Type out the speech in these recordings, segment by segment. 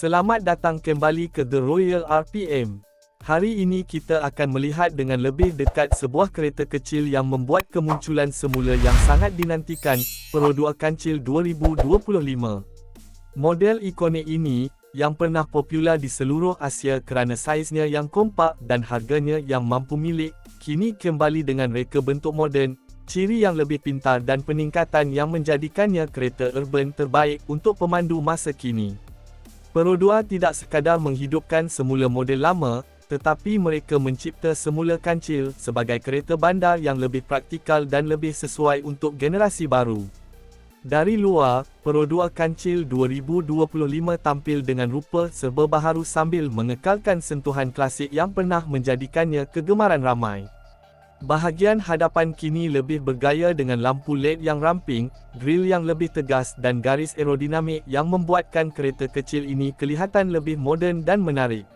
Selamat datang kembali ke The Royal RPM. Hari ini kita akan melihat dengan lebih dekat sebuah kereta kecil yang membuat kemunculan semula yang sangat dinantikan, Perodua Kancil 2025. Model ikonik ini, yang pernah popular di seluruh Asia kerana saiznya yang kompak dan harganya yang mampu milik, kini kembali dengan reka bentuk moden, ciri yang lebih pintar dan peningkatan yang menjadikannya kereta urban terbaik untuk pemandu masa kini. Perodua tidak sekadar menghidupkan semula model lama, tetapi mereka mencipta semula kancil sebagai kereta bandar yang lebih praktikal dan lebih sesuai untuk generasi baru. Dari luar, Perodua Kancil 2025 tampil dengan rupa serba baharu sambil mengekalkan sentuhan klasik yang pernah menjadikannya kegemaran ramai. Bahagian hadapan kini lebih bergaya dengan lampu LED yang ramping, grill yang lebih tegas dan garis aerodinamik yang membuatkan kereta kecil ini kelihatan lebih moden dan menarik.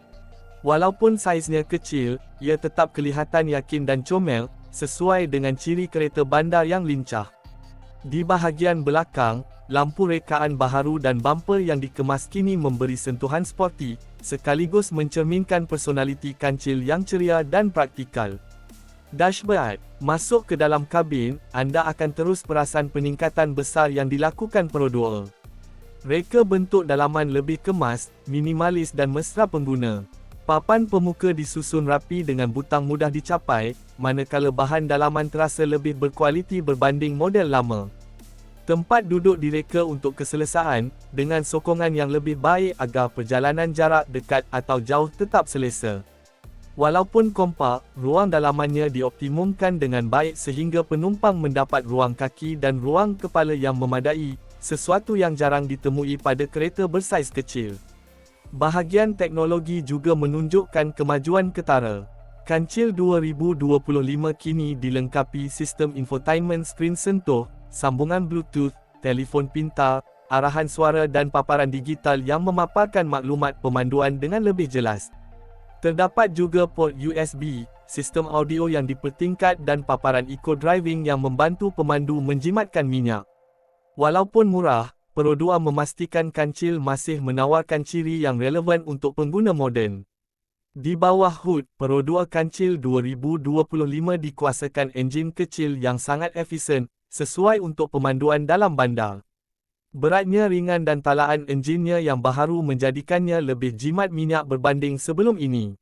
Walaupun saiznya kecil, ia tetap kelihatan yakin dan comel, sesuai dengan ciri kereta bandar yang lincah. Di bahagian belakang, lampu rekaan baharu dan bumper yang dikemas kini memberi sentuhan sporty, sekaligus mencerminkan personaliti kancil yang ceria dan praktikal. Dashboard, masuk ke dalam kabin, anda akan terus perasan peningkatan besar yang dilakukan Pro Reka bentuk dalaman lebih kemas, minimalis dan mesra pengguna. Papan pemuka disusun rapi dengan butang mudah dicapai, manakala bahan dalaman terasa lebih berkualiti berbanding model lama. Tempat duduk direka untuk keselesaan, dengan sokongan yang lebih baik agar perjalanan jarak dekat atau jauh tetap selesa. Walaupun kompak, ruang dalamannya dioptimumkan dengan baik sehingga penumpang mendapat ruang kaki dan ruang kepala yang memadai, sesuatu yang jarang ditemui pada kereta bersaiz kecil. Bahagian teknologi juga menunjukkan kemajuan ketara. Kancil 2025 kini dilengkapi sistem infotainment skrin sentuh, sambungan Bluetooth, telefon pintar, arahan suara dan paparan digital yang memaparkan maklumat pemanduan dengan lebih jelas. Terdapat juga port USB, sistem audio yang dipertingkat dan paparan eco-driving yang membantu pemandu menjimatkan minyak. Walaupun murah, Perodua memastikan kancil masih menawarkan ciri yang relevan untuk pengguna moden. Di bawah hood, Perodua Kancil 2025 dikuasakan enjin kecil yang sangat efisien, sesuai untuk pemanduan dalam bandar. Beratnya ringan dan talaan enjinnya yang baharu menjadikannya lebih jimat minyak berbanding sebelum ini.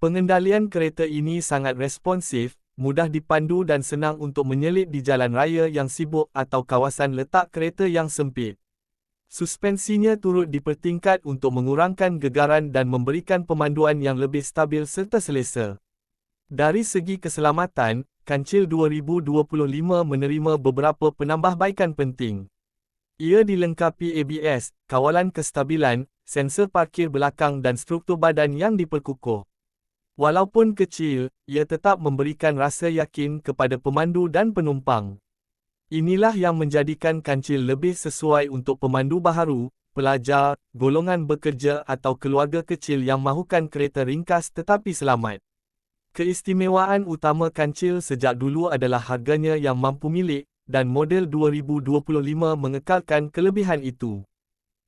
Pengendalian kereta ini sangat responsif, mudah dipandu dan senang untuk menyelip di jalan raya yang sibuk atau kawasan letak kereta yang sempit. Suspensinya turut dipertingkat untuk mengurangkan gegaran dan memberikan pemanduan yang lebih stabil serta selesa. Dari segi keselamatan, Kancil 2025 menerima beberapa penambahbaikan penting. Ia dilengkapi ABS, kawalan kestabilan, sensor parkir belakang dan struktur badan yang diperkukuh. Walaupun kecil, ia tetap memberikan rasa yakin kepada pemandu dan penumpang. Inilah yang menjadikan kancil lebih sesuai untuk pemandu baharu, pelajar, golongan bekerja atau keluarga kecil yang mahukan kereta ringkas tetapi selamat. Keistimewaan utama kancil sejak dulu adalah harganya yang mampu milik, dan model 2025 mengekalkan kelebihan itu.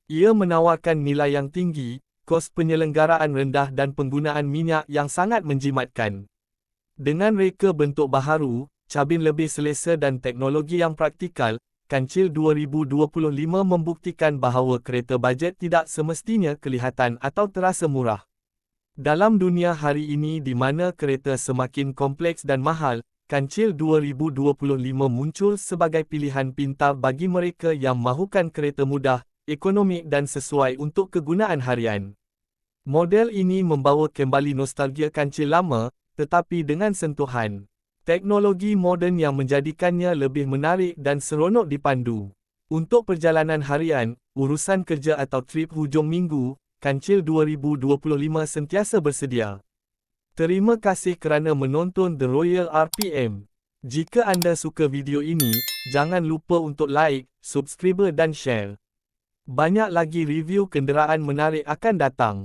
Ia menawarkan nilai yang tinggi, kos penyelenggaraan rendah dan penggunaan minyak yang sangat menjimatkan. Dengan reka bentuk baharu, cabin lebih selesa dan teknologi yang praktikal, Kancil 2025 membuktikan bahawa kereta bajet tidak semestinya kelihatan atau terasa murah. Dalam dunia hari ini di mana kereta semakin kompleks dan mahal, Kancil 2025 muncul sebagai pilihan pintar bagi mereka yang mahukan kereta mudah, ekonomik dan sesuai untuk kegunaan harian. Model ini membawa kembali nostalgia kancil lama, tetapi dengan sentuhan teknologi moden yang menjadikannya lebih menarik dan seronok dipandu. Untuk perjalanan harian, urusan kerja atau trip hujung minggu, Kancil 2025 sentiasa bersedia. Terima kasih kerana menonton The Royal RPM. Jika anda suka video ini, jangan lupa untuk like, subscribe dan share. Banyak lagi review kenderaan menarik akan datang.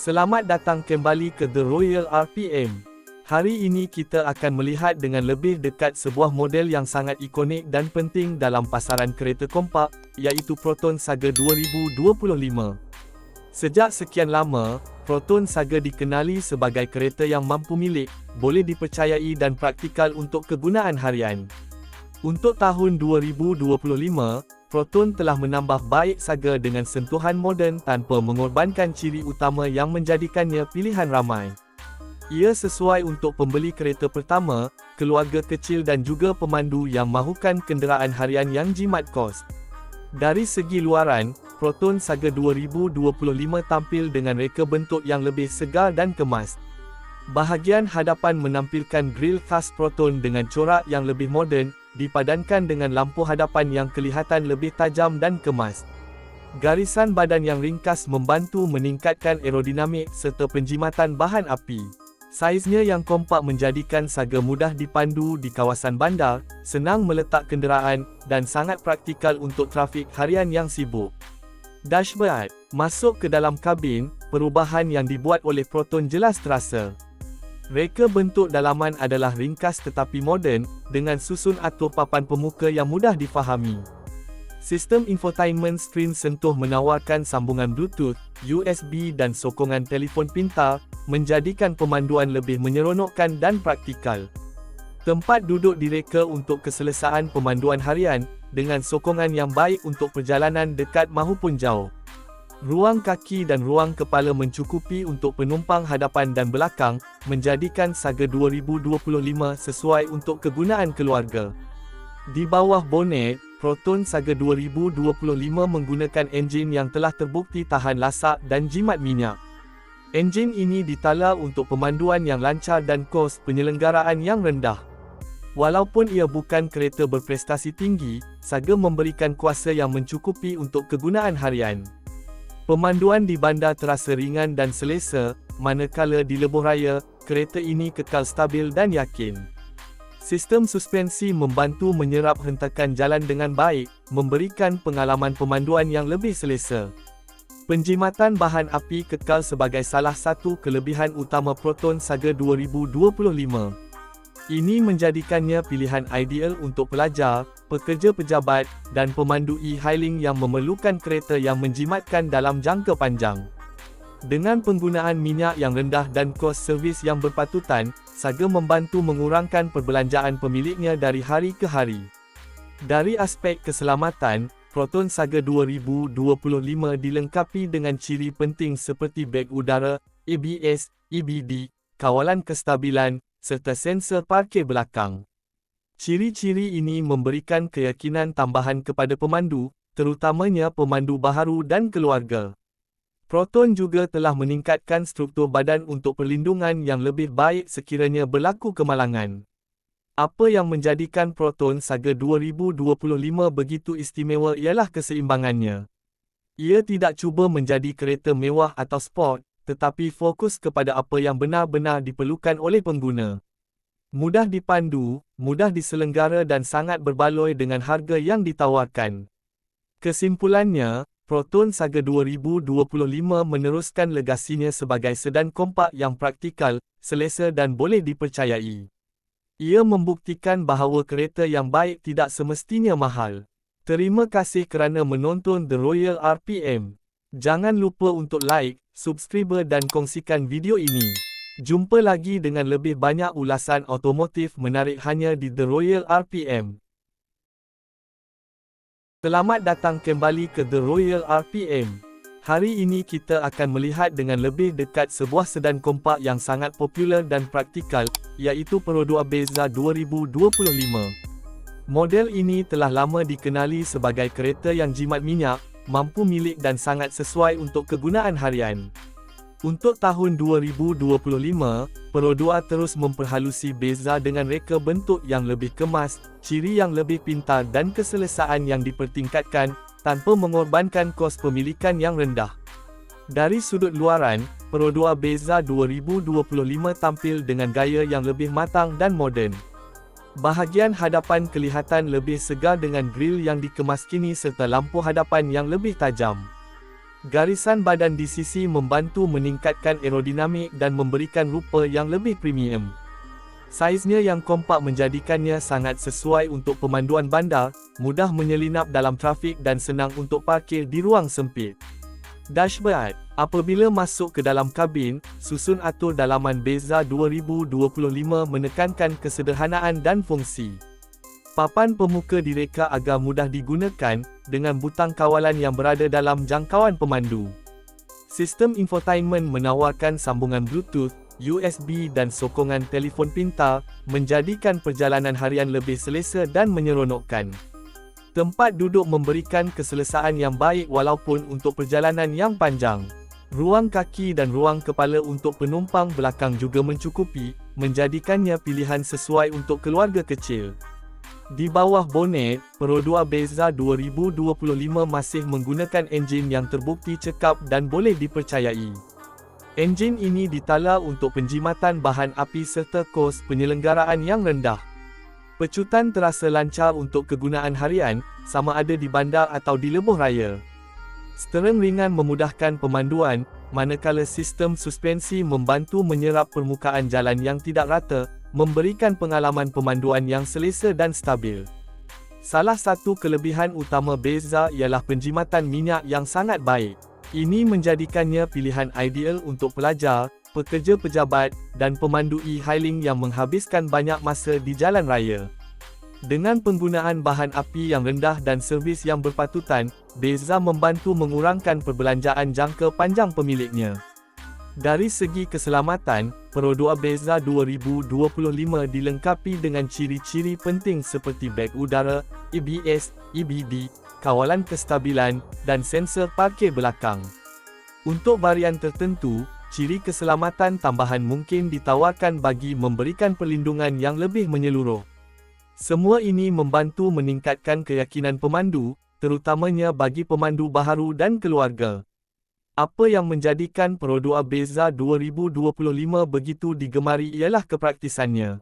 Selamat datang kembali ke The Royal RPM. Hari ini kita akan melihat dengan lebih dekat sebuah model yang sangat ikonik dan penting dalam pasaran kereta kompak, iaitu Proton Saga 2025. Sejak sekian lama, Proton Saga dikenali sebagai kereta yang mampu milik, boleh dipercayai dan praktikal untuk kegunaan harian. Untuk tahun 2025, Proton telah menambah baik Saga dengan sentuhan moden tanpa mengorbankan ciri utama yang menjadikannya pilihan ramai. Ia sesuai untuk pembeli kereta pertama, keluarga kecil dan juga pemandu yang mahukan kenderaan harian yang jimat kos. Dari segi luaran, Proton Saga 2025 tampil dengan reka bentuk yang lebih segar dan kemas. Bahagian hadapan menampilkan grill khas Proton dengan corak yang lebih moden, dipadankan dengan lampu hadapan yang kelihatan lebih tajam dan kemas. Garisan badan yang ringkas membantu meningkatkan aerodinamik serta penjimatan bahan api. Saiznya yang kompak menjadikan Saga mudah dipandu di kawasan bandar, senang meletak kenderaan, dan sangat praktikal untuk trafik harian yang sibuk. Dashboard Masuk ke dalam kabin, perubahan yang dibuat oleh Proton jelas terasa. Reka bentuk dalaman adalah ringkas tetapi moden, dengan susun atur papan pemuka yang mudah difahami. Sistem infotainment screen sentuh menawarkan sambungan Bluetooth, USB dan sokongan telefon pintar, menjadikan pemanduan lebih menyeronokkan dan praktikal. Tempat duduk direka untuk keselesaan pemanduan harian, dengan sokongan yang baik untuk perjalanan dekat mahupun jauh. Ruang kaki dan ruang kepala mencukupi untuk penumpang hadapan dan belakang, menjadikan Saga 2025 sesuai untuk kegunaan keluarga. Di bawah bonet, Proton Saga 2025 menggunakan enjin yang telah terbukti tahan lasak dan jimat minyak. Enjin ini ditala untuk pemanduan yang lancar dan kos penyelenggaraan yang rendah. Walaupun ia bukan kereta berprestasi tinggi, Saga memberikan kuasa yang mencukupi untuk kegunaan harian. Pemanduan di bandar terasa ringan dan selesa, manakala di lebuh raya, kereta ini kekal stabil dan yakin. Sistem suspensi membantu menyerap hentakan jalan dengan baik, memberikan pengalaman pemanduan yang lebih selesa. Penjimatan bahan api kekal sebagai salah satu kelebihan utama Proton Saga 2025. Ini menjadikannya pilihan ideal untuk pelajar, pekerja pejabat, dan pemandu e-hailing yang memerlukan kereta yang menjimatkan dalam jangka panjang. Dengan penggunaan minyak yang rendah dan kos servis yang berpatutan, Saga membantu mengurangkan perbelanjaan pemiliknya dari hari ke hari. Dari aspek keselamatan, Proton Saga 2025 dilengkapi dengan ciri penting seperti beg udara, ABS, EBD, kawalan kestabilan, serta sensor parkir belakang. Ciri-ciri ini memberikan keyakinan tambahan kepada pemandu, terutamanya pemandu baharu dan keluarga. Proton juga telah meningkatkan struktur badan untuk perlindungan yang lebih baik sekiranya berlaku kemalangan. Apa yang menjadikan Proton Saga 2025 begitu istimewa ialah keseimbangannya. Ia tidak cuba menjadi kereta mewah atau sport, tetapi fokus kepada apa yang benar-benar diperlukan oleh pengguna. Mudah dipandu, mudah diselenggara dan sangat berbaloi dengan harga yang ditawarkan. Kesimpulannya, Proton Saga 2025 meneruskan legasinya sebagai sedan kompak yang praktikal, selesa dan boleh dipercayai. Ia membuktikan bahawa kereta yang baik tidak semestinya mahal. Terima kasih kerana menonton The Royal RPM. Jangan lupa untuk like, subscribe dan kongsikan video ini. Jumpa lagi dengan lebih banyak ulasan otomotif menarik hanya di The Royal RPM. Selamat datang kembali ke The Royal RPM. Hari ini kita akan melihat dengan lebih dekat sebuah sedan kompak yang sangat popular dan praktikal, iaitu Perodua Bezza 2025. Model ini telah lama dikenali sebagai kereta yang jimat minyak, mampu milik dan sangat sesuai untuk kegunaan harian. Untuk tahun 2025, Perodua terus memperhalusi Bezza dengan reka bentuk yang lebih kemas, ciri yang lebih pintar dan keselesaan yang dipertingkatkan, tanpa mengorbankan kos pemilikan yang rendah. Dari sudut luaran, 2 Beza 2025 tampil dengan gaya yang lebih matang dan moden. Bahagian hadapan kelihatan lebih segar dengan grill yang dikemaskini serta lampu hadapan yang lebih tajam. Garisan badan di sisi membantu meningkatkan aerodinamik dan memberikan rupa yang lebih premium. Saiznya yang kompak menjadikannya sangat sesuai untuk pemanduan bandar, mudah menyelinap dalam trafik dan senang untuk parkir di ruang sempit. Dashboard Apabila masuk ke dalam kabin, susun atur dalaman Beza 2025 menekankan kesederhanaan dan fungsi. Papan pemuka direka agar mudah digunakan, dengan butang kawalan yang berada dalam jangkauan pemandu. Sistem infotainment menawarkan sambungan Bluetooth, USB dan sokongan telefon pintar, menjadikan perjalanan harian lebih selesa dan menyeronokkan. Tempat duduk memberikan keselesaan yang baik walaupun untuk perjalanan yang panjang. Ruang kaki dan ruang kepala untuk penumpang belakang juga mencukupi, menjadikannya pilihan sesuai untuk keluarga kecil. Di bawah bonet, 2 Beza 2025 masih menggunakan enjin yang terbukti cekap dan boleh dipercayai. Enjin ini ditala untuk penjimatan bahan api serta kos penyelenggaraan yang rendah. Pecutan terasa lancar untuk kegunaan harian, sama ada di bandar atau di lebuh raya. Stering ringan memudahkan pemanduan, manakala sistem suspensi membantu menyerap permukaan jalan yang tidak rata, memberikan pengalaman pemanduan yang selesa dan stabil. Salah satu kelebihan utama Beza ialah penjimatan minyak yang sangat baik. Ini menjadikannya pilihan ideal untuk pelajar, pekerja pejabat, dan pemandu e-hailing yang menghabiskan banyak masa di jalan raya. Dengan penggunaan bahan api yang rendah dan servis yang berpatutan, Beza membantu mengurangkan perbelanjaan jangka panjang pemiliknya. Dari segi keselamatan, 2 Beza 2025 dilengkapi dengan ciri-ciri penting seperti beg udara, EBS, EBD, kawalan kestabilan, dan sensor parkir belakang. Untuk varian tertentu, ciri keselamatan tambahan mungkin ditawarkan bagi memberikan perlindungan yang lebih menyeluruh. Semua ini membantu meningkatkan keyakinan pemandu, terutamanya bagi pemandu baharu dan keluarga. Apa yang menjadikan 2 Beza 2025 begitu digemari ialah kepraktisannya.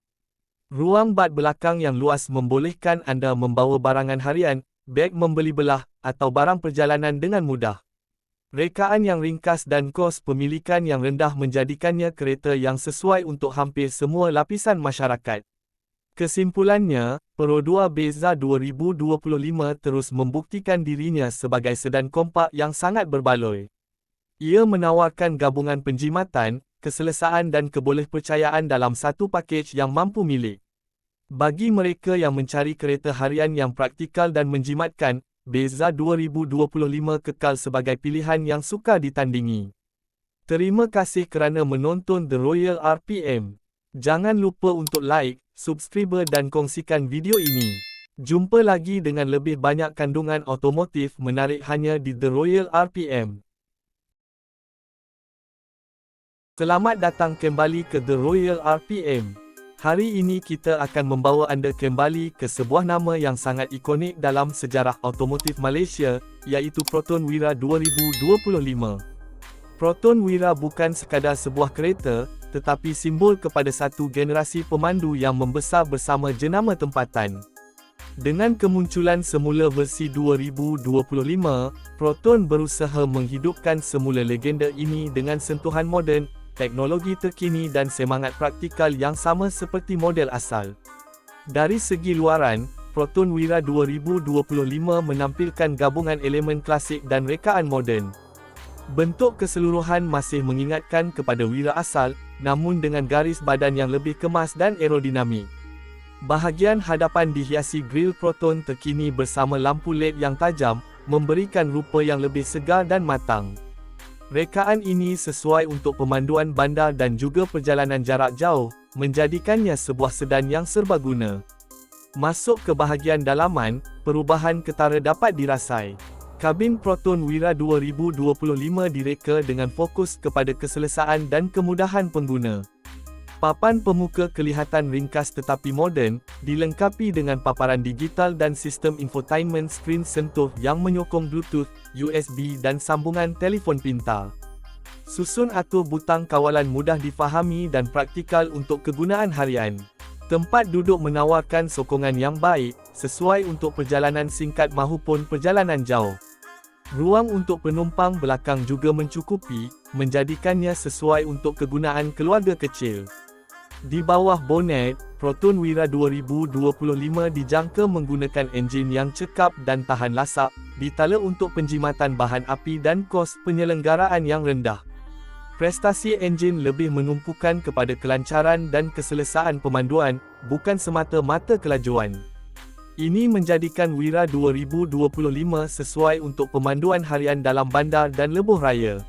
Ruang bad belakang yang luas membolehkan anda membawa barangan harian, beg membeli belah, atau barang perjalanan dengan mudah. Rekaan yang ringkas dan kos pemilikan yang rendah menjadikannya kereta yang sesuai untuk hampir semua lapisan masyarakat. Kesimpulannya, 2 Beza 2025 terus membuktikan dirinya sebagai sedan kompak yang sangat berbaloi. Ia menawarkan gabungan penjimatan, keselesaan dan kebolehpercayaan dalam satu pakej yang mampu milik. Bagi mereka yang mencari kereta harian yang praktikal dan menjimatkan, Beza 2025 kekal sebagai pilihan yang suka ditandingi. Terima kasih kerana menonton The Royal RPM. Jangan lupa untuk like, subscribe dan kongsikan video ini. Jumpa lagi dengan lebih banyak kandungan otomotif menarik hanya di The Royal RPM. Selamat datang kembali ke The Royal RPM. Hari ini kita akan membawa anda kembali ke sebuah nama yang sangat ikonik dalam sejarah automotif Malaysia, iaitu Proton Wira 2025. Proton Wira bukan sekadar sebuah kereta, tetapi simbol kepada satu generasi pemandu yang membesar bersama jenama tempatan. Dengan kemunculan semula versi 2025, Proton berusaha menghidupkan semula legenda ini dengan sentuhan moden, teknologi terkini dan semangat praktikal yang sama seperti model asal. Dari segi luaran, Proton Wira 2025 menampilkan gabungan elemen klasik dan rekaan moden. Bentuk keseluruhan masih mengingatkan kepada Wira asal, namun dengan garis badan yang lebih kemas dan aerodinamik. Bahagian hadapan dihiasi grill Proton terkini bersama lampu LED yang tajam, memberikan rupa yang lebih segar dan matang. Rekaan ini sesuai untuk pemanduan bandar dan juga perjalanan jarak jauh, menjadikannya sebuah sedan yang serbaguna. Masuk ke bahagian dalaman, perubahan ketara dapat dirasai. Kabin Proton Wira 2025 direka dengan fokus kepada keselesaan dan kemudahan pengguna. Papan pemuka kelihatan ringkas tetapi moden, dilengkapi dengan paparan digital dan sistem infotainment screen sentuh yang menyokong Bluetooth, USB dan sambungan telefon pintar. Susun atur butang kawalan mudah difahami dan praktikal untuk kegunaan harian. Tempat duduk menawarkan sokongan yang baik, sesuai untuk perjalanan singkat mahupun perjalanan jauh. Ruang untuk penumpang belakang juga mencukupi, menjadikannya sesuai untuk kegunaan keluarga kecil. Di bawah bonet, Proton Wira 2025 dijangka menggunakan enjin yang cekap dan tahan lasak, ditala untuk penjimatan bahan api dan kos penyelenggaraan yang rendah. Prestasi enjin lebih menumpukan kepada kelancaran dan keselesaan pemanduan, bukan semata-mata kelajuan. Ini menjadikan Wira 2025 sesuai untuk pemanduan harian dalam bandar dan lebuh raya.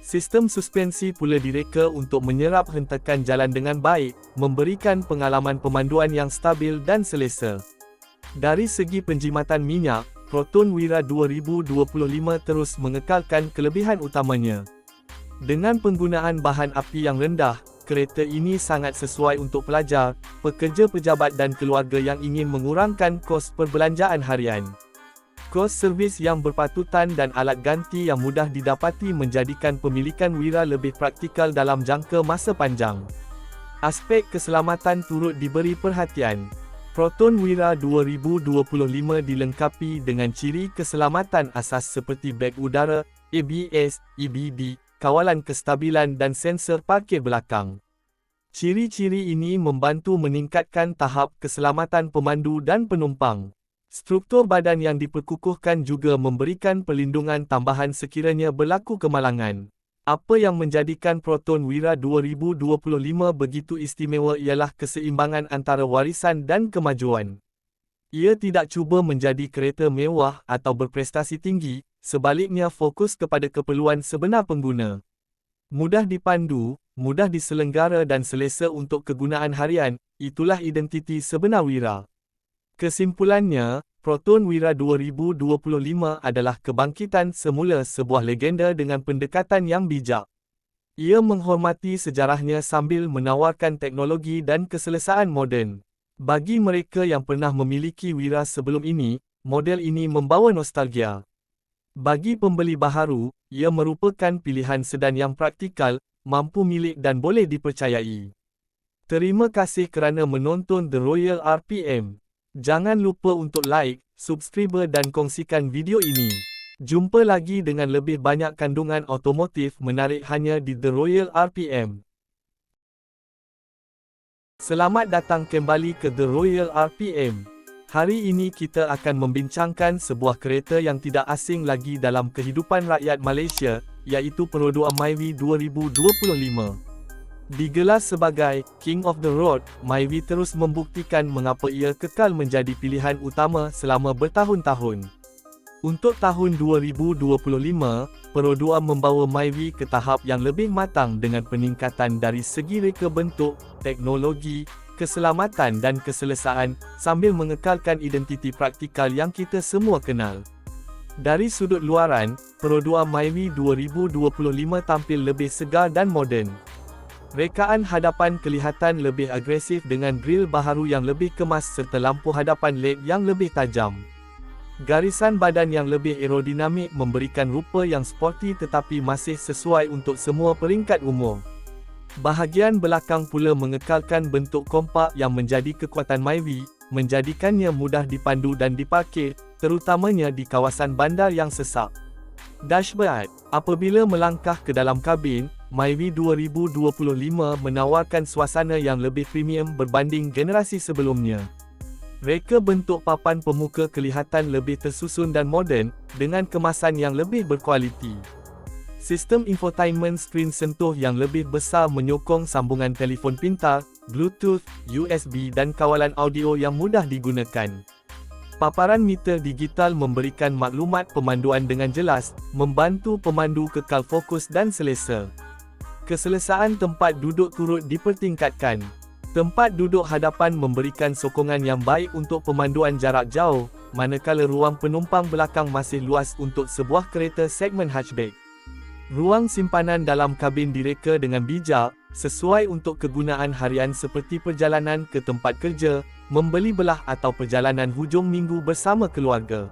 Sistem suspensi pula direka untuk menyerap hentakan jalan dengan baik, memberikan pengalaman pemanduan yang stabil dan selesa. Dari segi penjimatan minyak, Proton Wira 2025 terus mengekalkan kelebihan utamanya. Dengan penggunaan bahan api yang rendah, kereta ini sangat sesuai untuk pelajar, pekerja pejabat dan keluarga yang ingin mengurangkan kos perbelanjaan harian. Kos servis yang berpatutan dan alat ganti yang mudah didapati menjadikan pemilikan Wira lebih praktikal dalam jangka masa panjang. Aspek keselamatan turut diberi perhatian. Proton Wira 2025 dilengkapi dengan ciri keselamatan asas seperti beg udara, ABS, EBD, kawalan kestabilan dan sensor parkir belakang. Ciri-ciri ini membantu meningkatkan tahap keselamatan pemandu dan penumpang. Struktur badan yang diperkukuhkan juga memberikan perlindungan tambahan sekiranya berlaku kemalangan. Apa yang menjadikan Proton Wira 2025 begitu istimewa ialah keseimbangan antara warisan dan kemajuan. Ia tidak cuba menjadi kereta mewah atau berprestasi tinggi, sebaliknya fokus kepada keperluan sebenar pengguna. Mudah dipandu, mudah diselenggara dan selesa untuk kegunaan harian, itulah identiti sebenar Wira. Kesimpulannya, Proton Wira 2025 adalah kebangkitan semula sebuah legenda dengan pendekatan yang bijak. Ia menghormati sejarahnya sambil menawarkan teknologi dan keselesaan moden. Bagi mereka yang pernah memiliki Wira sebelum ini, model ini membawa nostalgia. Bagi pembeli baharu, ia merupakan pilihan sedan yang praktikal, mampu milik dan boleh dipercayai. Terima kasih kerana menonton The Royal RPM. Jangan lupa untuk like, subscribe dan kongsikan video ini. Jumpa lagi dengan lebih banyak kandungan otomotif menarik hanya di The Royal RPM. Selamat datang kembali ke The Royal RPM. Hari ini kita akan membincangkan sebuah kereta yang tidak asing lagi dalam kehidupan rakyat Malaysia, iaitu Perodua Myvi 2025. Digelar sebagai King of the Road, Myvi terus membuktikan mengapa ia kekal menjadi pilihan utama selama bertahun-tahun. Untuk tahun 2025, Perodua membawa Myvi ke tahap yang lebih matang dengan peningkatan dari segi reka bentuk, teknologi, keselamatan dan keselesaan, sambil mengekalkan identiti praktikal yang kita semua kenal. Dari sudut luaran, Perodua Myvi 2025 tampil lebih segar dan moden. Rekaan hadapan kelihatan lebih agresif dengan grill baharu yang lebih kemas serta lampu hadapan LED yang lebih tajam. Garisan badan yang lebih aerodinamik memberikan rupa yang sporty tetapi masih sesuai untuk semua peringkat umur. Bahagian belakang pula mengekalkan bentuk kompak yang menjadi kekuatan Myvi, menjadikannya mudah dipandu dan diparkir, terutamanya di kawasan bandar yang sesak. Dashboard Apabila melangkah ke dalam kabin, Myvi 2025 menawarkan suasana yang lebih premium berbanding generasi sebelumnya. Reka bentuk papan pemuka kelihatan lebih tersusun dan moden, dengan kemasan yang lebih berkualiti. Sistem infotainment skrin sentuh yang lebih besar menyokong sambungan telefon pintar, Bluetooth, USB dan kawalan audio yang mudah digunakan. Paparan meter digital memberikan maklumat pemanduan dengan jelas, membantu pemandu kekal fokus dan selesa. Keselesaan tempat duduk turut dipertingkatkan. Tempat duduk hadapan memberikan sokongan yang baik untuk pemanduan jarak jauh, manakala ruang penumpang belakang masih luas untuk sebuah kereta segmen hatchback. Ruang simpanan dalam kabin direka dengan bijak, sesuai untuk kegunaan harian seperti perjalanan ke tempat kerja, membeli belah atau perjalanan hujung minggu bersama keluarga.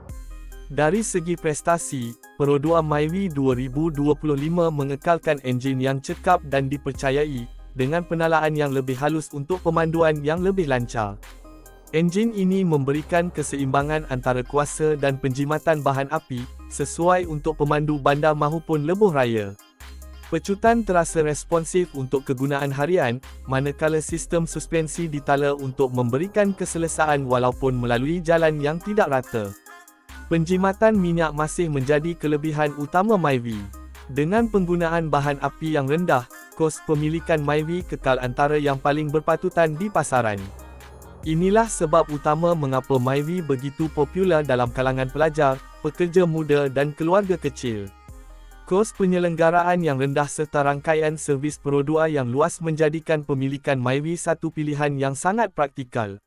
Dari segi prestasi, Perodua Myvi 2025 mengekalkan enjin yang cekap dan dipercayai, dengan penalaan yang lebih halus untuk pemanduan yang lebih lancar. Enjin ini memberikan keseimbangan antara kuasa dan penjimatan bahan api, sesuai untuk pemandu bandar maupun lebuh raya. Pecutan terasa responsif untuk kegunaan harian, manakala sistem suspensi ditala untuk memberikan keselesaan walaupun melalui jalan yang tidak rata. Penjimatan minyak masih menjadi kelebihan utama Myvi. Dengan penggunaan bahan api yang rendah, kos pemilikan Myvi kekal antara yang paling berpatutan di pasaran. Inilah sebab utama mengapa Myvi begitu popular dalam kalangan pelajar, pekerja muda dan keluarga kecil. Kos penyelenggaraan yang rendah serta rangkaian servis perodua yang luas menjadikan pemilikan Myvi satu pilihan yang sangat praktikal.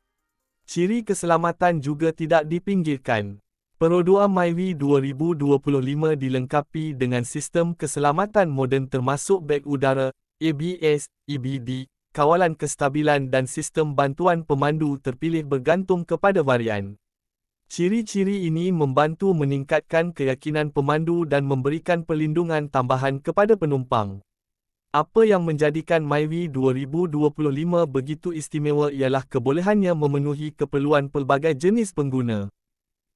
Ciri keselamatan juga tidak dipinggirkan. Perodua Myvi 2025 dilengkapi dengan sistem keselamatan moden termasuk beg udara, ABS, EBD, kawalan kestabilan dan sistem bantuan pemandu terpilih bergantung kepada varian. Ciri-ciri ini membantu meningkatkan keyakinan pemandu dan memberikan perlindungan tambahan kepada penumpang. Apa yang menjadikan Myvi 2025 begitu istimewa ialah kebolehannya memenuhi keperluan pelbagai jenis pengguna.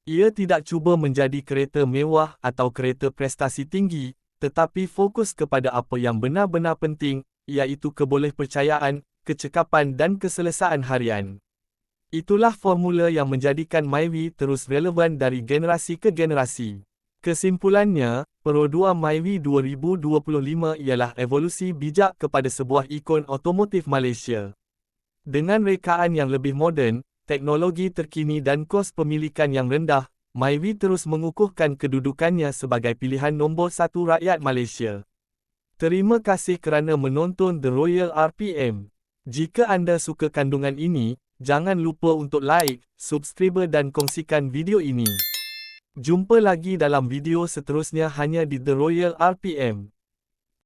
Ia tidak cuba menjadi kereta mewah atau kereta prestasi tinggi, tetapi fokus kepada apa yang benar-benar penting, iaitu kebolehpercayaan, kecekapan dan keselesaan harian. Itulah formula yang menjadikan Myvi terus relevan dari generasi ke generasi. Kesimpulannya, 2 Myvi 2025 ialah evolusi bijak kepada sebuah ikon otomotif Malaysia. Dengan rekaan yang lebih moden, teknologi terkini dan kos pemilikan yang rendah, Myvi terus mengukuhkan kedudukannya sebagai pilihan nombor satu rakyat Malaysia. Terima kasih kerana menonton The Royal RPM. Jika anda suka kandungan ini, Jangan lupa untuk like, subscribe dan kongsikan video ini. Jumpa lagi dalam video seterusnya hanya di The Royal RPM.